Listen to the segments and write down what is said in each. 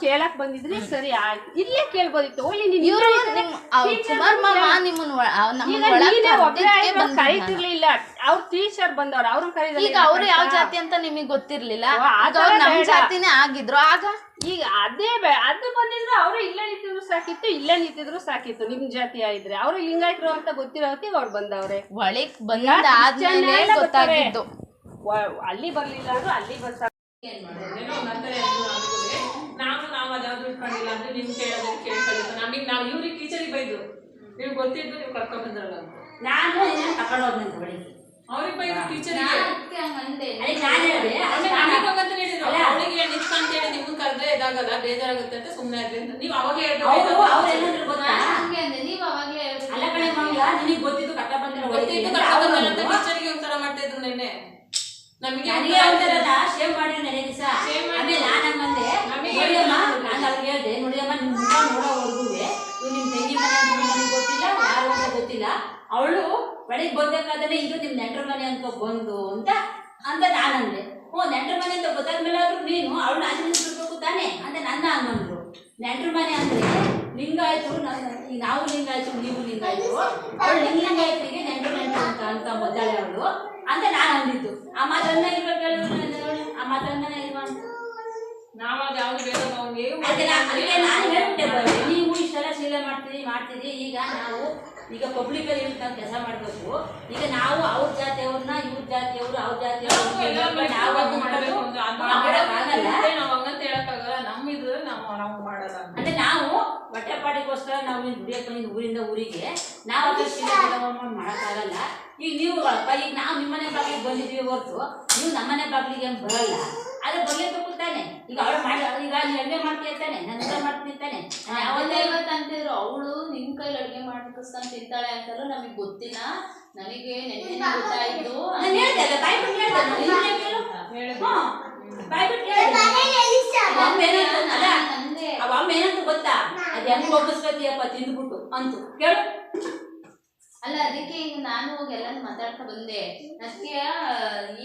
ಕೇಳಕ್ ಬಂದಿದ್ರಿ ಸರಿ ಆಯ್ತು. ಇಲ್ಲೇ ಕೇಳ್ಬೋದಿತ್ತು. ನೀನ್ ಇವ್ರು ಅವ್ರ್ ಮಾಮ ನಿಮ್ಮನ್ನ ಒಳ- ಅವ್ ಈಗ ನಮ್ಮನ್ನ ಒಳಗ್ ನೀನೇ ಒಬ್ರೇ ಕರ್ದಿದ್ಕೆ ಆಯ್ತು, ಕರೀತಿರ್ಲಿಲ್ಲ. ಅವ್ರ ಟೀಚರ್ ಬಂದವ್ರ ಅವ್ರನ್ನ ಕರೀದಿಲ್ಲ ಈಗ ಅವ್ರು ಯಾವ ಜಾತಿ ಅಂತ ನಿಮಗೆ ಗೊತ್ತಿರ್ಲಿಲ್ಲ? ಓ, ಆ ಈಗ ಅವ್ರು ಥರ ನಮ್ ಬೇಡ. ಜಾತಿನೇ ಆಗಿದ್ರು. ಆಗ? ಈಗ ಅದೇ ಬೇ ಅದು ಬಂದಿದ್ರು ಅವ್ರು ಇಲ್ಲೇ ನಿಂತಿದ್ರು ಸಾಕಿತ್ತು ಇಲ್ಲೇ ನಿಂತಿದ್ರು ಸಾಕಿತ್ತು. ನಿಮ್ ಜಾತಿ ಆಗಿದ್ರೆ ಅವ್ರು ಲಿಂಗಾಯತರು ಅಂತ ಗೊತ್ತಿರೋ ಹೊತ್ತಿಗೆ ಅವ್ರು ಬಂದವ್ರೆ. ಒಳಗ್ ಬಂದಾದ್ಮೇಲೆ ಗೊತ್ತಾಗಿದ್ದು. ವ- ಅಲ್ಲಿ ಬರ್ಲಿಲ್ಲ ಅಂದ್ರೆ ಅಲ್ಲಿ ಬರ್ತಾರೆ ಏನೋ ಅಂದ್ರು. ನಾವು ನಾವು ಅದಾದ್ರೂ ಇಟ್ಕೊಂಡಿಲ್ಲ ಅಂದ್ರೆ ನಿಮ್ ಕೇಳೋದಕ್ಕೆ ಕೇಳ್ಕೊಳ್ಳಿಲ್ಲ ನಮಗೆ ನಾವು ಇವ್ರಿಗೆ ಟೀಚರಿಗೆ ಬೈದ್ರು. ನೀವು ಗೊತ್ತಿದ್ದು ನೀವು ಕರ್ಕೊಂಡ್ ಬಂದ್ರಲ್ಲ ಅಂತ. ನಾನು ಇದನ್ನ ಅವ್ರಿಗೆ ಬೈದ್ರು ಅವಳಿಗೆ ಹೇಳಿ ಕರೆದ್ರೆ ಇದಾಗಲ್ಲ ಬೇಜಾರಾಗುತ್ತೆ ಅಂತ ಸುಮ್ಮನೆ ಆದ್ರಿ ಅಂತ. ನೀವು ಅವಾಗ ಅಲ್ಲ ಕಣೆ ನಿನಗೆ ಗೊತ್ತಿದ್ದು ಕಟ್ಟ ಬಂದಿರೋ ಗೊತ್ತಿತ್ತು ಕಟ್ಟ ಬಂದಿರೋ ಅಂತ ಟೀಚರಿಗೆ ಒಂಥರ ಮಾಡ್ತಾ ಇದ್ರು ನೆನ್ನೆ. ನಮಗೆ ನನಗೆ ಒಂಥರಲ್ಲ ಶೇವ್ ಮಾಡಿ ನೆನೆ ದಿವಸ. ಆಮೇಲೆ ನಾನು ಹಂಗಂದೆ ನಮಗೆ ನೋಡಿಯಮ್ಮ ನಾನು ಅವ್ರಿಗೆ ಹೇಳ್ದೆ ನೋಡಿಯಮ್ಮ ನಿಮ್ ಮುಖ ನೋಡೋವರೆಗೂ ನಿಮ್ಮ ತಂಗಿ ಮನೆ ನನಗೆ ಗೊತ್ತಿಲ್ಲ ಯಾರು ಅಂತ ಗೊತ್ತಿಲ್ಲ. ಅವಳು ಬೆಳಿಗ್ಗೆ ಬರ್ಬೇಕಾದ್ರೆ ಇದು ನಿಮ್ ನೆಂಟ್ರ ಮನೆ ಅಂತ ಬಂದು ಅಂತ ಅಂತ ನಾನಂದೆ ಓ ನೆಂಟ್ರ ಮನೆ ಅಂತ ಗೊತ್ತಾದ್ಮೇಲೆ ಆದ್ರೂ ನೀನು ಅವಳು ಆಚರಿಸ್ಬೇಕು ತಾನೆ ಅಂತ ನನ್ನ ಅನ್ನಂದ್ರು ನೆಂಟ್ರ ಮನೆ ಅಂದ್ರೆ ಲಿಂಗಾಯ್ತು ನಾವು ಲಿಂಗಾಯತು ನೀವು ಲಿಂಗಾಯ್ತು ಅವಳು ಲಿಂಗ ಲಿಂಗಾಯತಿಗೆ ನೆಂಟ್ರು ನೆಂಟ್ರು ಅಂತ ಅಂತ ಮೊದಲೇ ಅವಳು. ಅಂತ ನಾನು ಅಂದಿದ್ದು ಆ ಮಾತನ್ನ ಇವಾಗ ನೋಡಿ ಆ ಮಾತನ್ನ ಇಲ್ವಾ ಅಂತ. ನಾವು ಅದು ಯಾವ್ದು ಬೇಡ ನಾನು ಹೇಳ್ಬಿಟ್ಟೆ ನೀವು ಇಷ್ಟೆಲ್ಲ ಶೀಲ ಮಾಡ್ತೀರಿ ಮಾಡ್ತೀರಿ ಈಗ ನಾವು ಈಗ ಪಬ್ಲಿಕ್ ಅಲ್ಲಿ ನಾವು ಕೆಲಸ ಮಾಡ್ಬೇಕು. ಈಗ ನಾವು ಅವ್ರ ಜಾತಿಯವ್ರನ್ನ ಇವ್ರ ಜಾತಿಯವರು ಅವ್ರ ಜಾತಿಯವ್ರು ನಾವು ಅದು ಮಾಡ್ಬೇಕು. ನಾವು ಹಂಗಂತ ಹೇಳಕ್ಕಾಗಲ್ಲ. ನಮ್ಮ ಇದ್ರೆ ನಾವು ನಾವು ಮಾಡಲ್ಲ. ಅಂದ್ರೆ ನಾವು ಬಟ್ಟೆ ಪಾಟಿಗೋಸ್ಕರ ನಾವು ಇಲ್ಲಿ ದುಡಿಯಕ್ಕೆ ಬಂದಿದ್ದು ಊರಿಂದ ಊರಿಗೆ ನಾವು ಮಾಡೋಕ್ಕಾಗಲ್ಲ. ಈಗ ನೀವು ಈಗ ನಾವು ನಿಮ್ಮನೆ ಬಾಗಿಲಿಗೆ ಬಂದಿದ್ದೀವಿ ಹೊರತು ನೀವು ನಮ್ಮನೆ ಬಾಗಿಲಿಗೆ ಏನು ಬರಲ್ಲ. ಆದ್ರೆ ಬರ್ಲೇಬೇಕು ತಾನೆ. ಈಗ ಅವಳು ಮಾಡಿ ಈಗ ನೀವು ಅಡುಗೆ ಮಾಡ್ತೀಯ ನನ್ನ ನಾನು ಊಟ ಮಾಡ್ತೀನಿ ತಾನೆ. ನಾನು ಯಾವತ್ತೇ ಇವತ್ತು ಅಂತಿದ್ರು ಅವಳು ನಿಮ್ ಕೈಲಿ ಅಡುಗೆ ಮಾಡ್ಕೊಂಡ್ ತಿಂತಾಳೆ ಅಂತಲೂ ನಮಗೆ ಗೊತ್ತಿಲ್ಲ. ನನಗೆ ನೆನ್ನೆ ಗೊತ್ತಾಯ್ತು ನಾನು ಹೇಳ್ದೆ ಬಾಯ್ ಬಿಟ್ಟು ಹೇಳ್ದೆ ನಾನು. ಬಾಯ್ ಬಿಟ್ಟು ಹೇಳ್ದೆ. ಅವ ಏನಂತ ಗೊತ್ತಾ? ಅದ್ ಹೆಂಗ್ ಒಪ್ಪಿಸ್ಕೊತೀಯಪ್ಪ ತಿಂದ್ಬಿಟ್ಟು ಅಂತ ಕೇಳು. ಅಲ್ಲ ಅದಕ್ಕೆ ಈಗ ನಾನು ಹೋಗಿ ಎಲ್ಲ ಮಾತಾಡ್ತಾ ಬಂದೆ. ಅದಕ್ಕೆ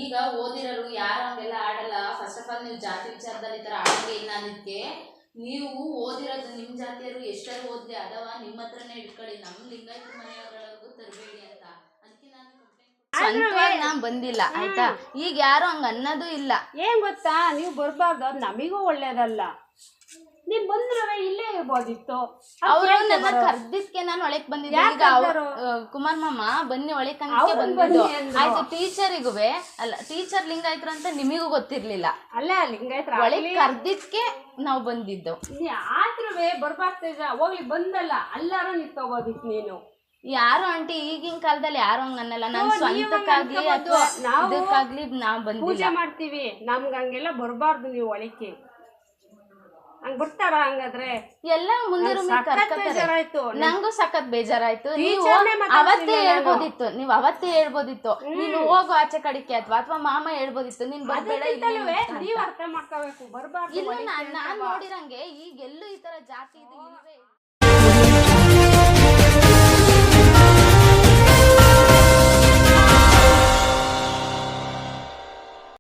ಈಗ ಓದಿರೋರು ಯಾರು ಹಂಗೆಲ್ಲ ಆಡಲ್ಲ. ಫಸ್ಟ್ ಆಫ್ ಆಲ್ ನೀವು ಜಾತಿ ವಿಚಾರದಲ್ಲಿ ಈ ಥರ ಆಡಂಗೆ ಇಲ್ಲ ಅನ್ನೋದಕ್ಕೆ ನೀವು ಓದಿರೋದು ನಿಮ್ಮ ಜಾತಿಯರು ಎಷ್ಟರ ಓದ್ಲಿ ಅದವ ನಿಮ್ಮ ಹತ್ರನೇ ಇಟ್ಕೊಳ್ಳಿ. ನಮ್ಮ ಲಿಂಗಾಯತ ಮನೆಯವರೆಗೂ ತರಬೇಡಿ ಅಂತ. ಅದಕ್ಕೆ ನಾನು ಸ್ವಂತವಾಗಿ ನಾ ಬಂದಿಲ್ಲ ಆಯ್ತಾ? ಈಗ ಯಾರು ಹಂಗ ಅನ್ನೋದು ಇಲ್ಲ. ಏನ್ ಗೊತ್ತಾ? ನೀವು ಬರ್ಬಾರ್ದು. ಅದು ನಮಿಗೂ ಒಳ್ಳೇದಲ್ಲ. ನೀವ್ ಬಂದ್ರೆ ಇಲ್ಲೇ ಇರ್ಬೋದಿತ್ತು. ಅವರು ನನ್ನ ಕರ್ದಿದ್ಕೆ ನಾನು ಒಳಕ್ ಬಂದಿದ್ದೆ. ಈಗ ಕುಮಾರ್ ಮಾಮ ಬನ್ನಿ ಒಳಕ್ ಅವ್ರು ಬಂದಿದ್ದು. ಆಯ್ತು ಟೀಚರಿಗುವೆ ಅಲ್ಲ ಟೀಚರ್ ಲಿಂಗಾಯ್ತರು ಅಂತ ನಿಮಗೂ ಗೊತ್ತಿರ್ಲಿಲ್ಲ. ಅಲ್ಲ ಲಿಂಗಾಯತ್ರ ಒಳಕ್ ಕರ್ದಿದ್ಕೆ ನಾವು ಬಂದಿದ್ದು ಆದ್ರೂ ಬರ್ಬಾರ್ತಿದ ಹೋಗ್ಲಿ ಬಂದಲ್ಲ. ಅಲ್ಲಾರು ನಿಂತ್ಕೋಬೋದಿತ್ತು ನೀನು. ಯಾರು ಆಂಟಿ ಈಗಿನ ಕಾಲದಲ್ಲಿ ಯಾರು ಹಂಗ ಅನ್ನಲ್ಲ. ನನ್ ಸ್ವಂತಕ್ಕಾಗ್ಲಿ ನಾವು ಇದಕ್ಕಾಗ್ಲಿ ನಾವ್ ಪೂಜೆ ಮಾಡ್ತೀವಿ. ನಮ್ಗೆ ಹಂಗೆಲ್ಲ ಬರ್ಬಾರ್ದು ನೀವು ಒಳಕ್ಕೆ. ಹಂಗ್ ಬಿಡ್ತಾರ ಹಂಗಾದ್ರೆ? ಎಲ್ಲ ಸಖತ್ ಕರ್ಕತಾರೆ. ಬೇಜಾರಾಯ್ತು. ನಂಗೂ ಸಖತ್ ಬೇಜಾರಾಯ್ತು. ನೀವು ಟೀಚರ್ನೇ ಮಾತಾಡ್ಸಿಲ್ಲ ಅವತ್ತೇ ನಾನು. ಹೇಳ್ಬೋದಿತ್ತು. ನೀವ್ ಅವತ್ತೇ ಹೇಳ್ಬೋದಿತ್ತು. ನೀನು ಹೋಗು ಆಚೆ ಕಡೆಗೆ ಅಥವಾ ಅಥವಾ ಮಾಮ ಹೇಳ್ಬೋದಿತ್ತು. ನೀನ್ ಬರ್ಬೇಡ ಇಲ್ಲಿ ಅದಕ್ಕಿಂತಲೂ ನಿಂತ್ಕೊ ಅಂತ. ನೀವ್ ಅರ್ಥ ಮಾಡ್ಕೋಬೇಕು. ಬರ್ಬಾರ್ದು ಇಲ್ಲ ನಾನ್ ನಾನ್ ಈಗ ಎಲ್ಲೂ ನೋಡಿರಂಗೆ ಈಗೆಲ್ಲೂ ಈ ತರ ಜಾತಿ ಇದು ಇಲ್ವೇ ಇಲ್ಲ.